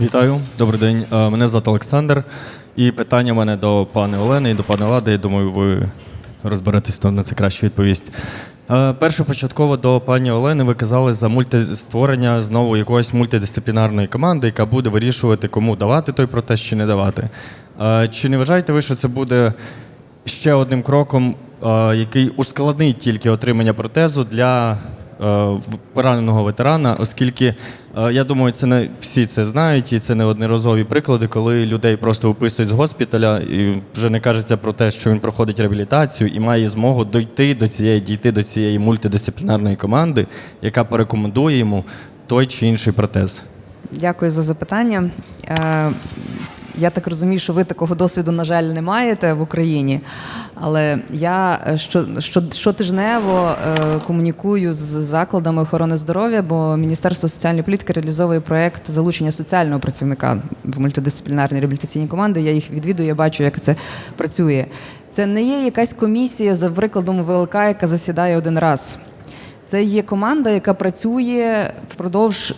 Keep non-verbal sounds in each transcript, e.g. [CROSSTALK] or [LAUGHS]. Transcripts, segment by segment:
Вітаю, добрий день. Е, Мене звати Олександр. І питання в мене до пани Олени і до пана Лади. Я думаю, ви розберетесь, хто на це краще відповість. Е, Перше початково до пані Олени ви казали за мульти... створення знову якоїсь мультидисциплінарної команди, яка буде вирішувати, кому давати той протест чи не давати. Е, Чи не вважаєте ви, що це буде ще одним кроком, який ускладнить тільки отримання протезу для пораненого ветерана, оскільки е, я думаю, це не всі це знають, і це неодноразові приклади, коли людей просто виписують з госпіталя, і вже не кажеться про те, що він проходить реабілітацію і має змогу дойти до цієї дійти до цієї мультидисциплінарної команди, яка порекомендує йому той чи інший протез. Дякую за запитання. Я так розумію, що ви такого досвіду, на жаль, не маєте в Україні. Але я е, що, що, щотижнево е, комунікую з закладами охорони здоров'я, бо Міністерство соціальної політики реалізовує проєкт залучення соціального працівника в мультидисциплінарні реабілітаційні команди. Я їх відвідую, я бачу, як це працює. Це не є якась комісія за прикладом ВЛК, яка засідає один раз. Це є команда, яка працює впродовж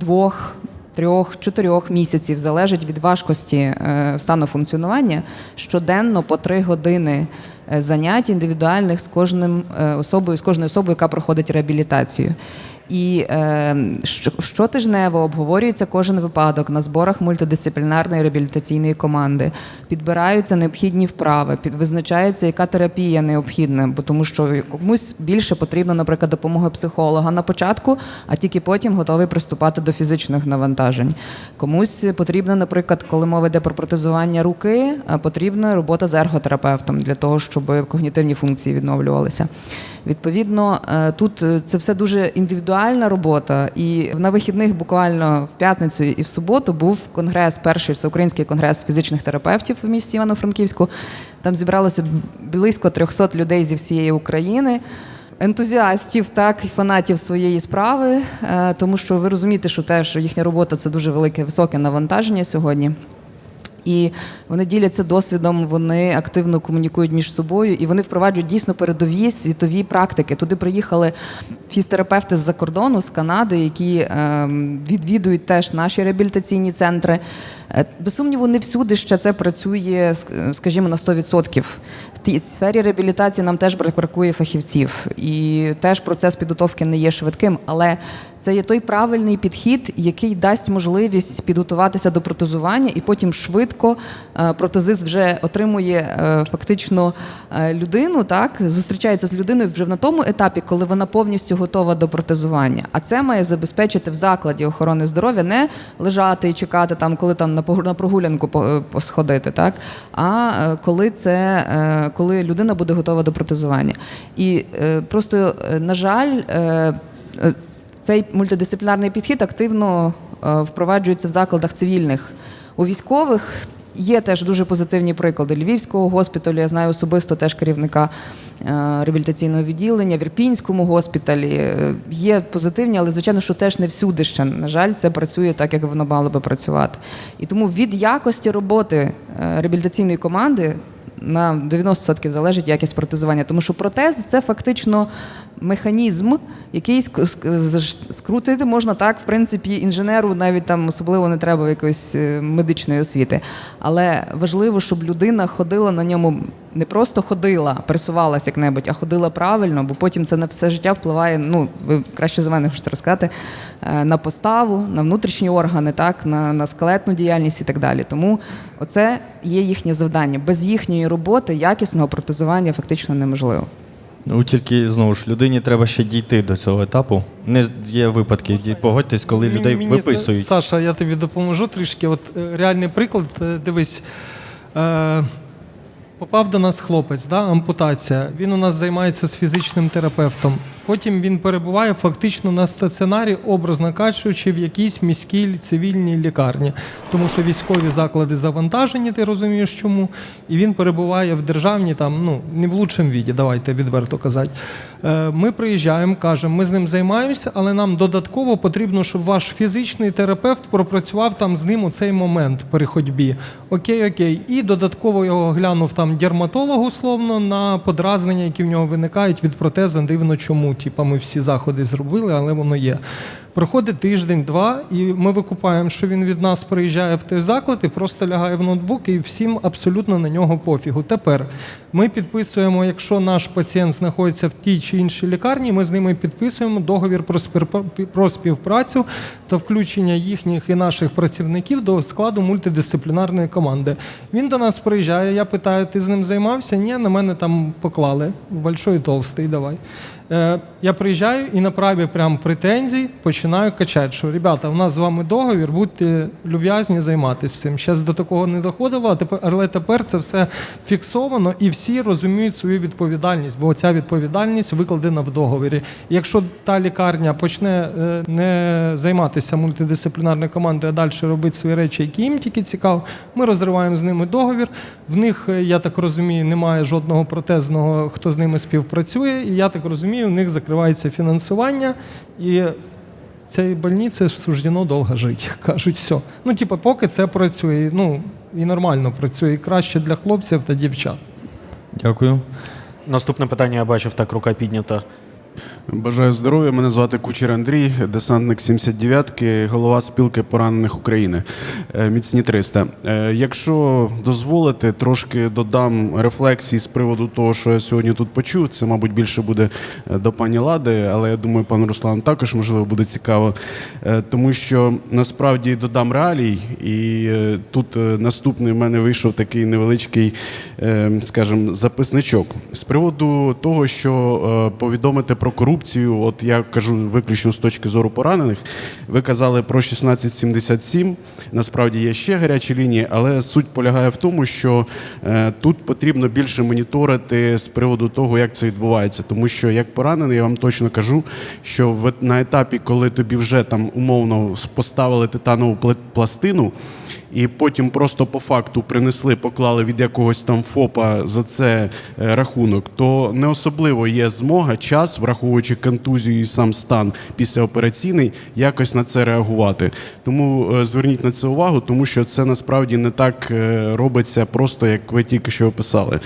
двох, трьох, чотирьох місяців, залежить від важкості е, стану функціонування, щоденно по три години е, занять індивідуальних з кожним е, особою, з кожною особою, яка проходить реабілітацію. І е, щотижнево обговорюється кожен випадок на зборах мультидисциплінарної реабілітаційної команди. Підбираються необхідні вправи, визначається, яка терапія необхідна, бо тому що комусь більше потрібна, наприклад, допомога психолога на початку, а тільки потім готовий приступати до фізичних навантажень. Комусь потрібна, наприклад, коли мова йде про протезування руки, потрібна робота з ерготерапевтом для того, щоб когнітивні функції відновлювалися. Відповідно, е, тут е, це все дуже індивідуальна робота. І на вихідних, буквально в п'ятницю і в суботу, був конгрес, перший всеукраїнський конгрес фізичних терапевтів в місті Івано-Франківську. Там зібралося близько 300 людей зі всієї України. Ентузіастів, так і фанатів своєї справи, Е, тому що ви розумієте, що те, що їхня робота це дуже велике високе навантаження сьогодні. І вони діляться досвідом, вони активно комунікують між собою і вони впроваджують дійсно передові світові практики. Туди приїхали фізтерапевти з-за кордону, з Канади, які ем, відвідують теж наші реабілітаційні центри. Е, Без сумніву, не всюди ще це працює, скажімо, на 100%. В тій сфері реабілітації нам теж бракує фахівців, і теж процес підготовки не є швидким, але це є той правильний підхід, який дасть можливість підготуватися до протезування, і потім швидко е, протезист вже отримує е, фактично е, людину, так зустрічається з людиною вже на тому етапі, коли вона повністю готова до протезування. А це має забезпечити в закладі охорони здоров'я не лежати і чекати там, коли там на прогулянку по- посходити, так а коли це коли людина буде готова до протезування. І просто на жаль. Цей мультидисциплінарний підхід активно е, впроваджується в закладах цивільних. У військових є теж дуже позитивні приклади. Львівського госпіталю, я знаю особисто теж керівника е, реабілітаційного відділення, в Ірпінському госпіталі. Е, Є позитивні, але звичайно, що теж не всюди ще. На жаль, це працює так, як воно мало би працювати. І тому від якості роботи реабілітаційної команди на 90% залежить якість протезування, тому що протез це фактично механізм, який ск- ск- скрутити можна так, в принципі, інженеру навіть там особливо не треба якоїсь е, медичної освіти. Але важливо, щоб людина ходила на ньому не просто ходила, пересувалася як-небудь, а ходила правильно, бо потім це на все життя впливає. Ну, ви краще за мене можете розказати, е, на поставу, на внутрішні органи, так, на, на скелетну діяльність і так далі. Тому оце є їхнє завдання. Без їхньої роботи якісного протезування фактично неможливо. Ну тільки знову ж людині треба ще дійти до цього етапу. Не є випадки, ді- погодьтесь, коли Мені- людей мені виписують. Саша, я тобі допоможу трішки. От е, реальний приклад, е, дивись. Е, попав до нас хлопець, да, ампутація. Він у нас займається з фізичним терапевтом. Потім він перебуває фактично на стаціонарі, образно кажучи, в якійсь міській цивільній лікарні, тому що військові заклади завантажені, ти розумієш чому. І він перебуває в державній, там, ну, не в лучшому віді, давайте відверто казати. Е, Ми приїжджаємо, кажемо, ми з ним займаємося, але нам додатково потрібно, щоб ваш фізичний терапевт пропрацював там з ним у цей момент при ходьбі. Окей, окей. І додатково його глянув там дерматолог, условно, на подразнення, які в нього виникають від протеза, дивно чому. Типа, ми всі заходи зробили, але воно є. Проходить тиждень-два, і ми викупаємо, що він від нас приїжджає в той заклад і просто лягає в ноутбук, і всім абсолютно на нього пофігу. Тепер ми підписуємо, якщо наш пацієнт знаходиться в тій чи іншій лікарні, ми з ними підписуємо договір про співпрацю та включення їхніх і наших працівників до складу мультидисциплінарної команди. Він до нас приїжджає. Я питаю, ти з ним займався? Ні, на мене там поклали. Большой толстий, давай. Е, я приїжджаю і на праві прям претензій починаю качати, що ребята, у нас з вами договір, будьте люб'язні займатися цим. Зараз до такого не доходило, а тепер, але тепер це все фіксовано і всі розуміють свою відповідальність, бо ця відповідальність викладена в договорі. Якщо та лікарня почне е, не займатися мультидисциплінарною командою, а далі робити свої речі, які їм тільки цікаво, ми розриваємо з ними договір. В них, е, я так розумію, немає жодного протезного, хто з ними співпрацює. І я так розумію, у них закривається фінансування і. Цій больниці суждено довго жити, [LAUGHS] кажуть, все. Ну, типу, поки це працює, ну і нормально працює, і краще для хлопців та дівчат. Дякую. Наступне питання я бачив, так рука піднята. Бажаю здоров'я. Мене звати Кучер Андрій, десантник 79-ки, голова спілки поранених України. Е, Міцні 300. Е, Якщо дозволите, трошки додам рефлексій з приводу того, що я сьогодні тут почув. Це, мабуть, більше буде е, до пані Лади, але я думаю, пан Руслан також можливо буде цікаво, тому що насправді додам реалій, і тут наступний в мене вийшов такий невеличкий, скажімо, записничок з приводу того, що повідомити про корупцію. От я кажу виключно з точки зору поранених. Ви казали про 1677. Насправді є ще гарячі лінії, але суть полягає в тому, що е, тут потрібно більше моніторити з приводу того, як це відбувається. Тому що як поранений, я вам точно кажу, що в, на етапі, коли тобі вже там умовно поставили титанову пла- пластину, і потім просто по факту принесли, поклали від якогось там ФОПа за це е, рахунок, то не особливо є змога, час, враховуючи контузію і сам стан післяопераційний, якось на це реагувати. Тому е, зверніть на це увагу, тому що це насправді не так е, робиться просто, як ви тільки що описали.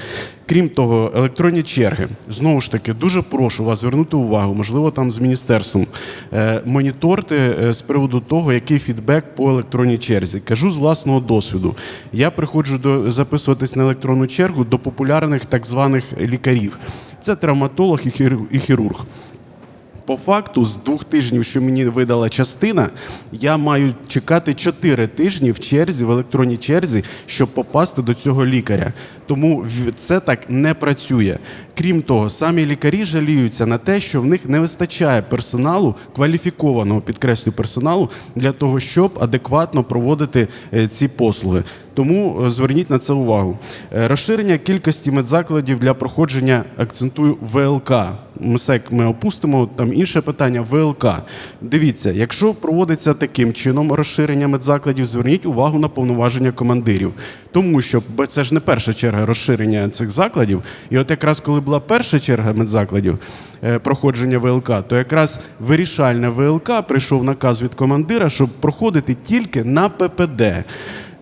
Крім того, електронні черги. Знову ж таки, дуже прошу вас звернути увагу, можливо, там з міністерством. моніторити е, з приводу того, який фідбек по електронній черзі. Кажу з власного досвіду. Я приходжу до записуватись на електронну чергу до популярних так званих лікарів. Це травматолог і хірург. По факту, з двох тижнів, що мені видала частина, я маю чекати чотири тижні в черзі, в електронній черзі, щоб попасти до цього лікаря. Тому це так не працює. Крім того, самі лікарі жаліються на те, що в них не вистачає персоналу, кваліфікованого підкреслю персоналу, для того, щоб адекватно проводити е, ці послуги. Тому е, зверніть на це увагу. Е, Розширення кількості медзакладів для проходження акцентую ВЛК. МСЕК ми опустимо, там інше питання ВЛК. Дивіться, якщо проводиться таким чином розширення медзакладів, зверніть увагу на повноваження командирів. Тому що це ж не перша черга розширення цих закладів. І от якраз коли була перша черга медзакладів е, проходження ВЛК, то якраз вирішальне ВЛК прийшов наказ від командира, щоб проходити тільки на ППД.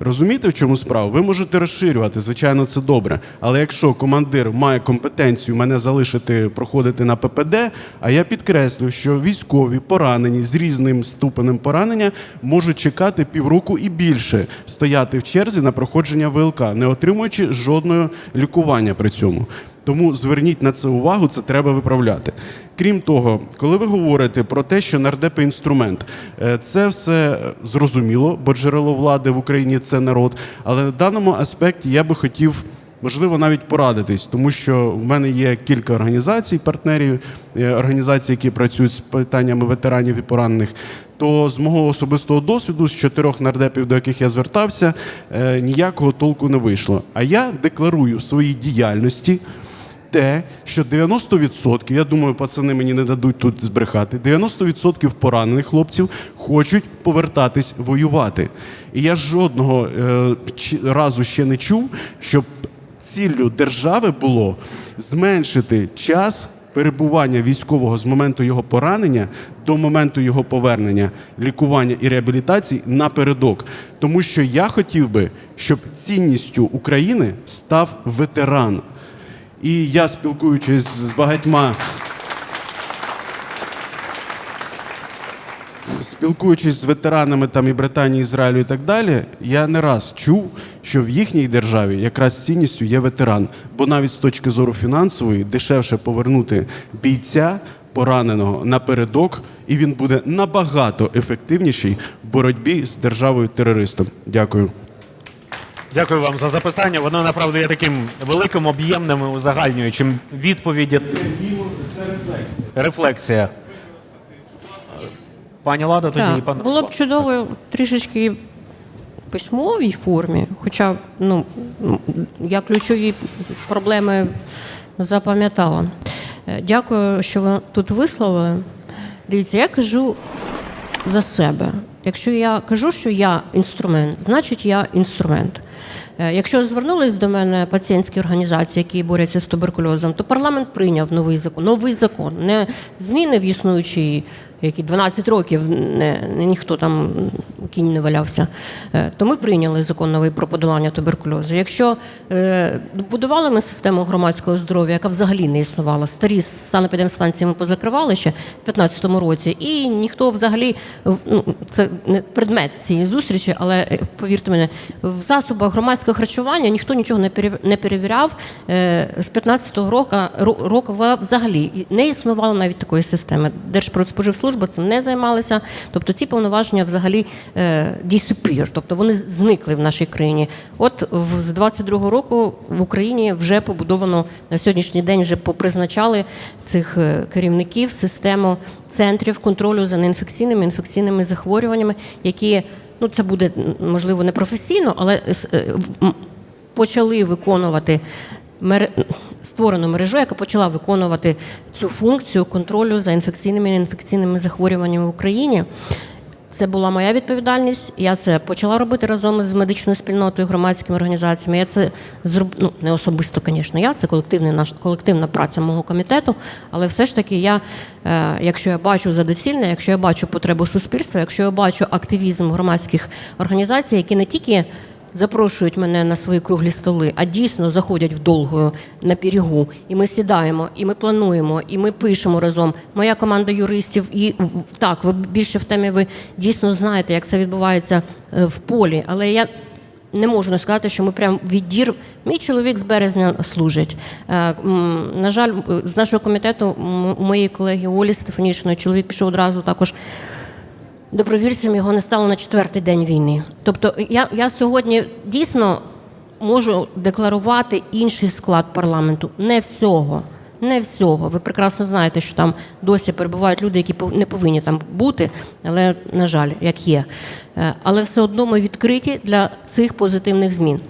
Розумієте, в чому справа? Ви можете розширювати, звичайно, це добре. Але якщо командир має компетенцію мене залишити проходити на ППД, а я підкреслю, що військові поранені з різним ступенем поранення можуть чекати півроку і більше стояти в черзі на проходження ВЛК, не отримуючи жодного лікування при цьому. Тому зверніть на це увагу, це треба виправляти. Крім того, коли ви говорите про те, що нардепи інструмент, е, це все зрозуміло, бо джерело влади в Україні це народ. Але в даному аспекті я би хотів. Можливо, навіть порадитись, тому що в мене є кілька організацій, партнерів, е, організацій, які працюють з питаннями ветеранів і поранених. То з мого особистого досвіду, з чотирьох нардепів, до яких я звертався, е, ніякого толку не вийшло. А я декларую в своїй діяльності те, що 90%, я думаю, пацани мені не дадуть тут збрехати, 90% поранених хлопців хочуть повертатись воювати. І я жодного е, разу ще не чув, щоб ціллю держави було зменшити час. Перебування військового з моменту його поранення до моменту його повернення, лікування і реабілітації напередок. Тому що я хотів би, щоб цінністю України став ветеран. І я спілкуючись з багатьма, спілкуючись з ветеранами там і Британії, Ізраїлю і так далі, я не раз чув, що в їхній державі якраз цінністю є ветеран. Бо навіть з точки зору фінансової дешевше повернути бійця пораненого напередок, і він буде набагато ефективніший в боротьбі з державою терористом. Дякую. Дякую вам за запитання. Воно направду є таким великим, об'ємним і узагальнюючим. Відповіді. Це рефлексія. Пані Лада, тоді і Так, пан було б чудово трішечки в письмовій формі, хоча ну, м, я ключові проблеми запам'ятала. Е, Дякую, що ви тут висловили. Дивіться, я кажу за себе. Якщо я кажу, що я інструмент, значить я інструмент. Е, Якщо звернулись до мене пацієнтські організації, які борються з туберкульозом, то парламент прийняв новий закон. Новий закон, не зміни в існуючий, які 12 років не, ніхто там кінь не валявся. Е, То ми прийняли закон новий про подолання туберкульозу. Якщо е, будували ми систему громадського здоров'я, яка взагалі не існувала, старі санепідемстанції ми позакривали ще в 2015 році, і ніхто взагалі ну, це не предмет цієї зустрічі, але е, повірте мене, в засобах громадського харчування ніхто нічого не не перевіряв е, з 15-го року, року взагалі не існувало навіть такої системи. Держпродспоживслужба цим не займалася. Тобто ці повноваження взагалі е, disappear, тобто вони зникли в нашій країні. От з 22-го року в Україні вже побудовано на сьогоднішній день вже попризначали цих е, керівників систему центрів контролю за неінфекційними інфекційними захворюваннями, які ну це буде можливо не професійно, але е, почали виконувати мере- створену мережу, яка почала виконувати цю функцію контролю за інфекційними і неінфекційними захворюваннями в Україні. Це була моя відповідальність. Я це почала робити разом з медичною спільнотою, громадськими організаціями. Я це зроб... ну, не особисто, звісно, я це колективний наш колективна праця мого комітету. Але все ж таки, я, е, якщо я бачу за доцільне, якщо я бачу потребу суспільства, якщо я бачу активізм громадських організацій, які не тільки запрошують мене на свої круглі столи, а дійсно заходять в долгою на берегу. І ми сідаємо, і ми плануємо, і ми пишемо разом. Моя команда юристів, і так, ви більше в темі ви дійсно знаєте, як це відбувається е, в полі. Але я не можу не сказати, що ми прям віддір. Мій чоловік з березня служить. Е, На жаль, е, з нашого комітету у моєї колеги Олі Стефанішиної чоловік пішов одразу також добровільцем його не стало на четвертий день війни. Тобто я, я сьогодні дійсно можу декларувати інший склад парламенту. Не всього. Не всього. Ви прекрасно знаєте, що там досі перебувають люди, які не повинні там бути, але, на жаль, як є. Е, Але все одно ми відкриті для цих позитивних змін.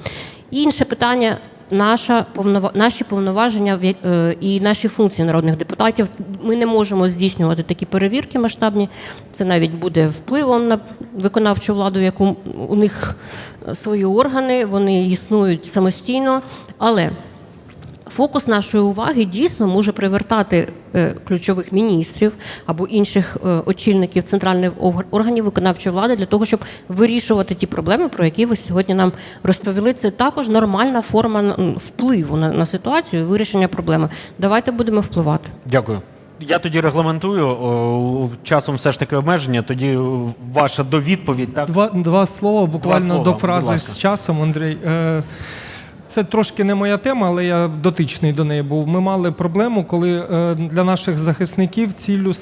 Інше питання наша повнова... наші повноваження е, і наші функції народних депутатів. Ми не можемо здійснювати такі перевірки масштабні. Це навіть буде впливом на виконавчу владу, яку у них свої органи, вони існують самостійно. Але Фокус нашої уваги дійсно може привертати е, ключових міністрів або інших е, очільників центральних органів виконавчої влади для того, щоб вирішувати ті проблеми, про які ви сьогодні нам розповіли. Це також нормальна форма впливу на, на ситуацію і вирішення проблеми. Давайте будемо впливати. Дякую. Я тоді регламентую о, часом все ж таки обмеження. Тоді ваша довідповідь. Так Два, два слова буквально слова, до фрази з часом, Андрій. Е, це трошки не моя тема, але я дотичний до неї був. Ми мали проблему, коли е, для наших захисників ціллю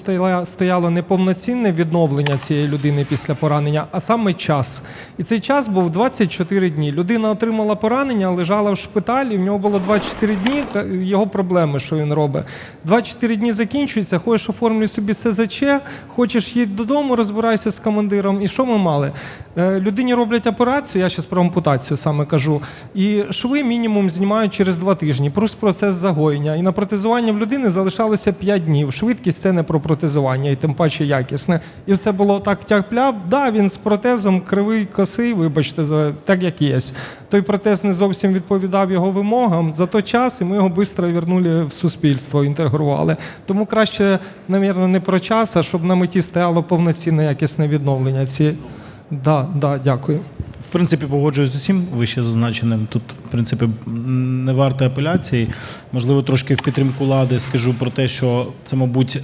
стояло не повноцінне відновлення цієї людини після поранення, а саме час. І цей час був 24 дні. Людина отримала поранення, лежала в шпиталі. В нього було 24 дні. Його проблеми, що він робить. 24 дні закінчується. Хочеш оформлюй собі СЗЧ, хочеш їдь додому, розбирайся з командиром. І що ми мали? Е, Людині роблять операцію, я зараз про ампутацію саме кажу. І шви мінімум знімають через два тижні, плюс процес загоєння. І на протезування в людини залишалося 5 днів. Швидкість це не про протезування, і тим паче якісне. І це було так тяп-ляп. Да, він з протезом кривий, косий, вибачте, за так як є. Той протез не зовсім відповідав його вимогам за той час, і ми його швидко вернули в суспільство, інтегрували. Тому краще, навірно, не про час, а щоб на меті стояло повноцінне якісне відновлення. Ці... Да, да, дякую. В принципі, погоджуюсь з усім вище зазначеним. Тут принципі не варте апеляції. Можливо, трошки в підтримку лади скажу про те, що це, мабуть,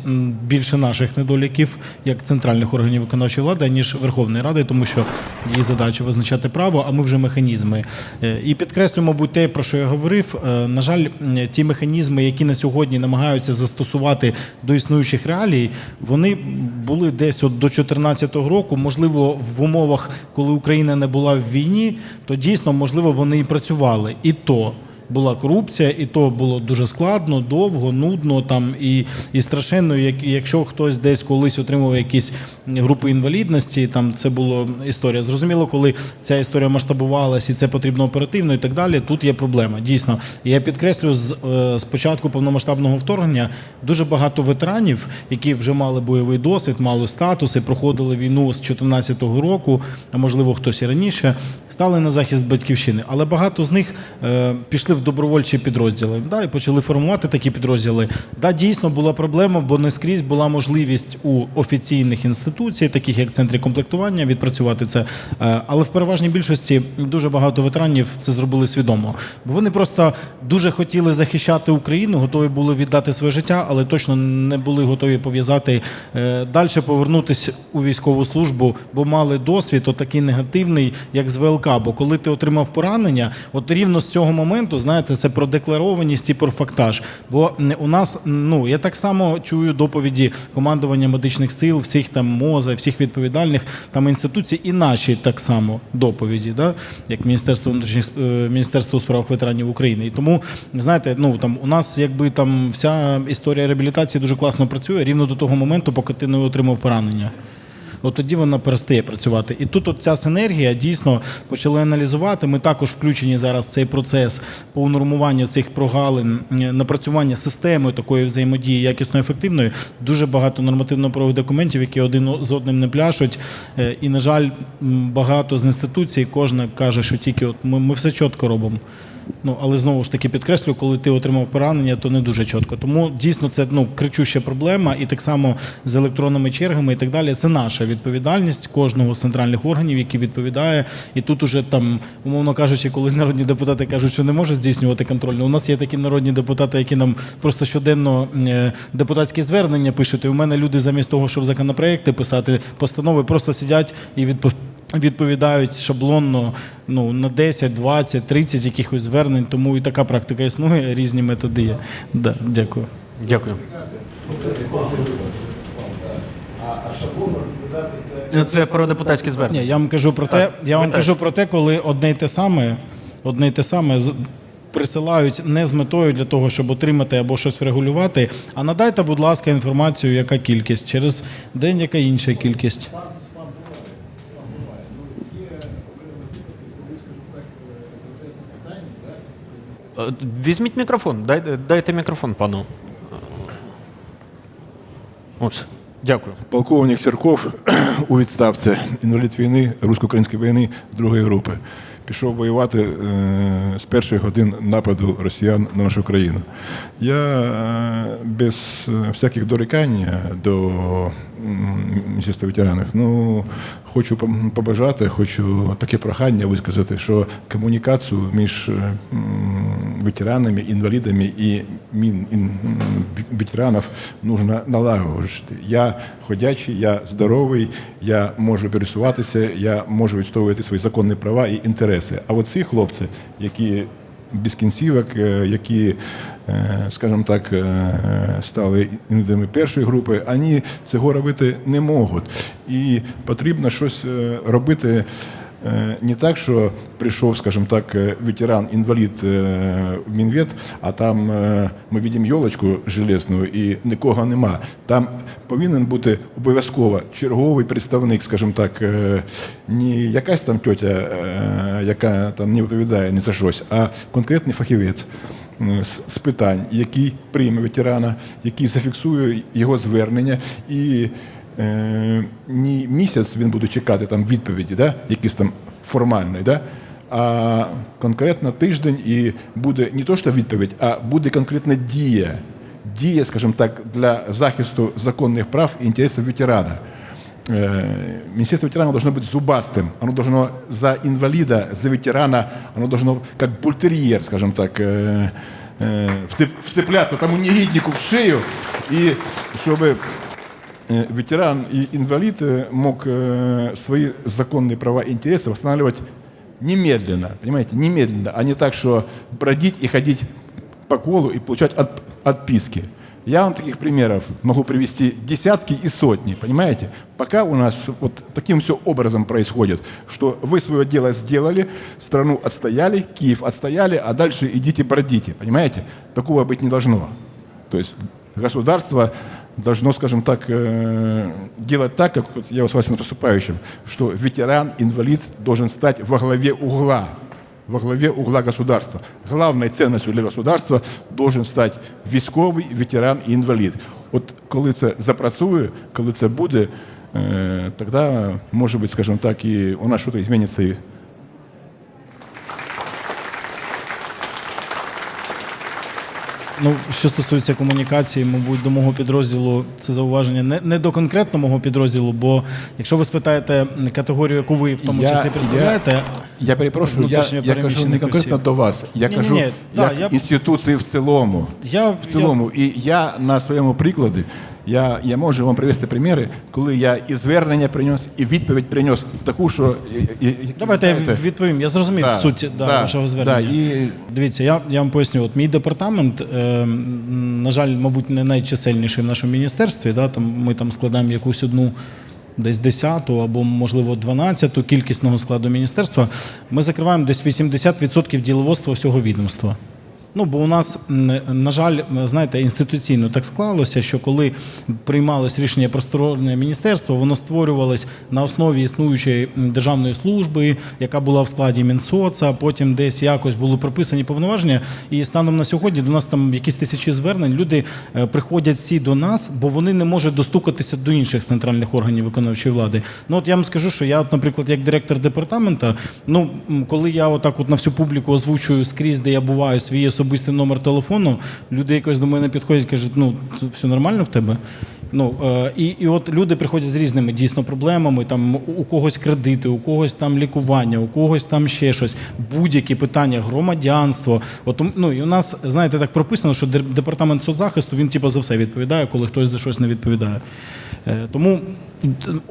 більше наших недоліків як центральних органів виконавчої влади, ніж Верховної Ради, тому що її задача визначати право, а ми вже механізми. Е, І підкреслю, мабуть, те, про що я говорив. Е, На жаль, ті механізми, які на сьогодні намагаються застосувати до існуючих реалій, вони були десь от до 2014 року. Можливо, в умовах, коли Україна не була в війні, то дійсно можливо вони і працювали. І то була корупція, і то було дуже складно, довго, нудно там і, і страшенно. Як, якщо хтось десь колись отримував якісь групи інвалідності, там це була історія. Зрозуміло, коли ця історія масштабувалась і це потрібно оперативно і так далі. Тут є проблема. Дійсно, я підкреслю з, е, з початку повномасштабного вторгнення дуже багато ветеранів, які вже мали бойовий досвід, мали статус і проходили війну з 2014 року, а можливо хтось і раніше, стали на захист батьківщини. Але багато з них е, пішли в добровольчі підрозділи. Да, і почали формувати такі підрозділи. Да, дійсно була проблема, бо не скрізь була можливість у офіційних інституцій, таких як центри комплектування, відпрацювати це. Е, Але в переважній більшості дуже багато ветеранів це зробили свідомо. Бо вони просто дуже хотіли захищати Україну, готові були віддати своє життя, але точно не були готові пов'язати далі, повернутися у військову службу, бо мали досвід отакий негативний, як з ВЛК. Бо коли ти отримав поранення, от рівно з цього моменту, знаєте, це про декларованість і про фактаж. Бо у нас, ну я так само чую доповіді командування медичних сил, всіх там МОЗа, всіх відповідальних там інституцій, і наші так само доповіді, да? як Міністерство внутрішніх е, Міністерство у справах ветеранів України. І тому, знаєте, ну там у нас якби там вся історія реабілітації дуже класно працює рівно до того моменту, поки ти не отримав поранення. От тоді вона перестає працювати. І тут от ця синергія дійсно почали аналізувати. Ми також включені зараз в цей процес по унормуванню цих прогалин, напрацювання системи такої взаємодії якісно ефективної. Дуже багато нормативно-правових документів, які один з одним не пляшуть. Е, І, на жаль, багато з інституцій кожна каже, що тільки от ми, ми все чітко робимо. Ну, але знову ж таки підкреслю, коли ти отримав поранення, то не дуже чітко. Тому дійсно це ну кричуща проблема, і так само з електронними чергами і так далі. Це наша відповідальність кожного з центральних органів, який відповідає. І тут уже там, умовно кажучи, коли народні депутати кажуть, що не можуть здійснювати контроль. ну, У нас є такі народні депутати, які нам просто щоденно е, депутатські звернення пишуть. І у мене люди замість того, щоб законопроекти писати, постанови просто сидять і відповідають відповідають шаблонно ну, на 10, 20, 30 якихось звернень, тому і така практика існує, різні методи є. Да, дякую. Дякую. Це про депутатські звернення. Ні, я вам кажу про те, я вам кажу про те, коли одне й те саме, одне й те саме з- присилають не з метою для того, щоб отримати або щось врегулювати, а надайте, будь ласка, інформацію, яка кількість. Через день яка інша кількість. Візьміть мікрофон, дайте, дайте мікрофон пану. Ось, дякую. Полковник Сірков у відставці інвалід війни, русько-української війни другої групи. Пішов воювати е, з перших годин нападу росіян на нашу країну. Я е, без е, всяких дорікань до м, міністерства ветеранів, ну хочу побажати, хочу таке прохання висказати, що комунікацію між ветеранами, інвалідами і мін, ін, м, ветеранів нужно налагоджувати. Я ходячий, я здоровий, я можу пересуватися, я можу відстоювати свої законні права і інтереси. А от ці хлопці, які без кінцівок, е, які, е, скажімо так, е, стали інвалідами першої групи, вони цього робити не можуть. І потрібно щось робити. Е, Не так, що прийшов, скажімо так, е, ветеран, інвалід е, в Мінвет, а там ми бачимо йолочку железну і нікого нема. Там повинен бути обов'язково черговий представник, скажімо так, не якась там тьотя, е, яка там не відповідає ні за щось, а конкретний фахівець з питань, який прийме ветерана, який зафіксує його звернення і е, не місяць він буде чекати там відповіді, да, якісь там формальної, да, а конкретно тиждень і буде не то, що відповідь, а буде конкретна дія. Дія, скажімо так, для захисту законних прав і інтересів ветерана. э, Министерство ветеранов должно быть зубастым. Оно должно за инвалида, за ветерана, оно должно как бультерьер, скажем так, э, э, вцеп- вцепляться тому негиднику в шею, и чтобы э, ветеран и инвалид э, мог э, свои законные права и интересы восстанавливать немедленно, понимаете, немедленно, а не так, что бродить и ходить по колу и получать от- отписки. Я вам таких примеров могу привести десятки и сотни, понимаете? Пока у нас вот таким все образом происходит, что вы свое дело сделали, страну отстояли, Киев отстояли, а дальше идите бродите, понимаете? Такого быть не должно. То есть государство должно, скажем так, э, делать так, как вот я согласен с поступающим, что ветеран, инвалид должен стать во главе угла, во главе угла государства. Главной ценностью для государства должен стати військовий, ветеран і інвалід. От коли це запрацює, коли це буде, е, тоді, може бути, скажімо так, і у нас щось зміниться Ну, що стосується комунікації, мабуть, до мого підрозділу це зауваження не, не до конкретно мого підрозділу, бо якщо ви спитаєте категорію, яку ви в тому Я- числі представляєте, Я перепрошую, я, я кажу не конкретно осіб. до вас, я Ні-ні-ні, кажу да, як я- інституції в цілому. я, В цілому, і я на своєму прикладі, я, я можу вам привести приміри, коли я і звернення приніс, і відповідь приніс таку, що і- і- Давайте я знаєте, відповім. Я зрозумів Да, суть да, да, вашого звернення. да, і- Дивіться, я, я вам поясню. От мій департамент, е, на жаль, мабуть, не найчисельніший в нашому міністерстві. Да, там, ми там складаємо якусь одну. Десь 10 або, можливо, 12 кількісного складу міністерства, ми закриваємо десь 80% діловодства всього відомства. Ну, бо у нас, на жаль, знаєте, інституційно так склалося, що коли приймалось рішення про створення міністерства, воно створювалось на основі існуючої державної служби, яка була в складі Мінсоца, потім десь якось були прописані повноваження. І станом на сьогодні до нас там якісь тисячі звернень. Люди е, приходять всі до нас, бо вони не можуть достукатися до інших центральних органів виконавчої влади. Ну от я вам скажу, що я, от, наприклад, як директор департамента, ну коли я отак от на всю публіку озвучую скрізь, де я буваю, свій особистий номер телефону, люди якось до мене підходять, кажуть, ну все нормально в тебе. Ну е, і, і от люди приходять з різними дійсно проблемами. Там у- когось кредити, у когось там лікування, у когось там ще щось, будь-які питання, громадянство. От ну і у нас, знаєте, так прописано, що департамент соцзахисту він типу за все відповідає, коли хтось за щось не відповідає. Е, тому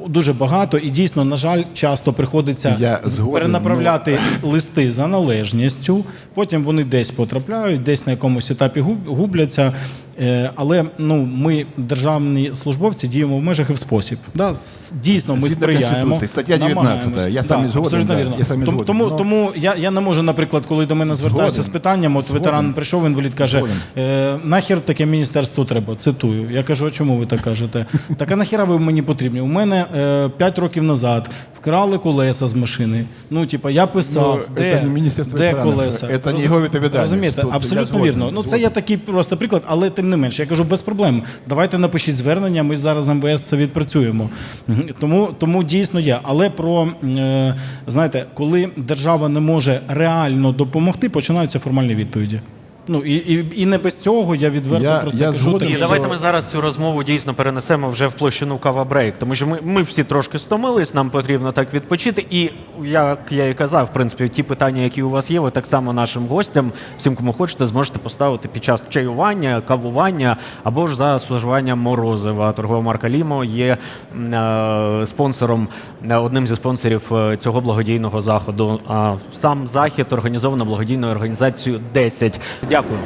дуже багато і дійсно, на жаль, часто приходиться Я згоден, перенаправляти листи за належністю. Потім вони десь потрапляють, десь на якомусь етапі губляться. Е, Але ну ми, державні службовці, діємо в межах і в спосіб. Да, дійсно, ми сприяємо. Стаття 19, я сам не згоден, да, я сам тому, тому, Ну, тому я, я не можу, наприклад, коли до мене звертаються з питанням, от Згоден. ветеран прийшов, інвалід каже: е, нахер таке міністерство треба. Цитую. Я кажу, а чому ви так кажете? Так а нахіра ви мені потрібні? У мене е, 5 років назад вкрали колеса з машини. Ну, типа, я писав, Ну, де, це не Міністерство де ветеранів, колеса. це не його відповідальність. Розумієте, Тут я абсолютно згоден, вірно. Ну, це згоден. я такий просто приклад, але тим не менше, я кажу, без проблем. Давайте напишіть звернення, ми зараз з МВС це відпрацюємо. Мгм. Тому, тому дійсно є. Але про е, знаєте, коли держава не може реально допомогти, починаються формальні відповіді. Ну і, і, і не без цього я відверто Я- про це я кажу. згоден, І що- давайте ми зараз цю розмову дійсно перенесемо вже в площину кава брейк, тому що ми, ми всі трошки стомились, нам потрібно так відпочити. І як я і казав, в принципі, ті питання, які у вас є, ви так само нашим гостям, всім, кому хочете, зможете поставити під час чаювання, кавування або ж за споживанням морозива. Торгова марка Лімо є м, е, спонсором, е, одним зі спонсорів е, цього благодійного заходу. А сам захід організовано благодійною організацією 10. Дякую.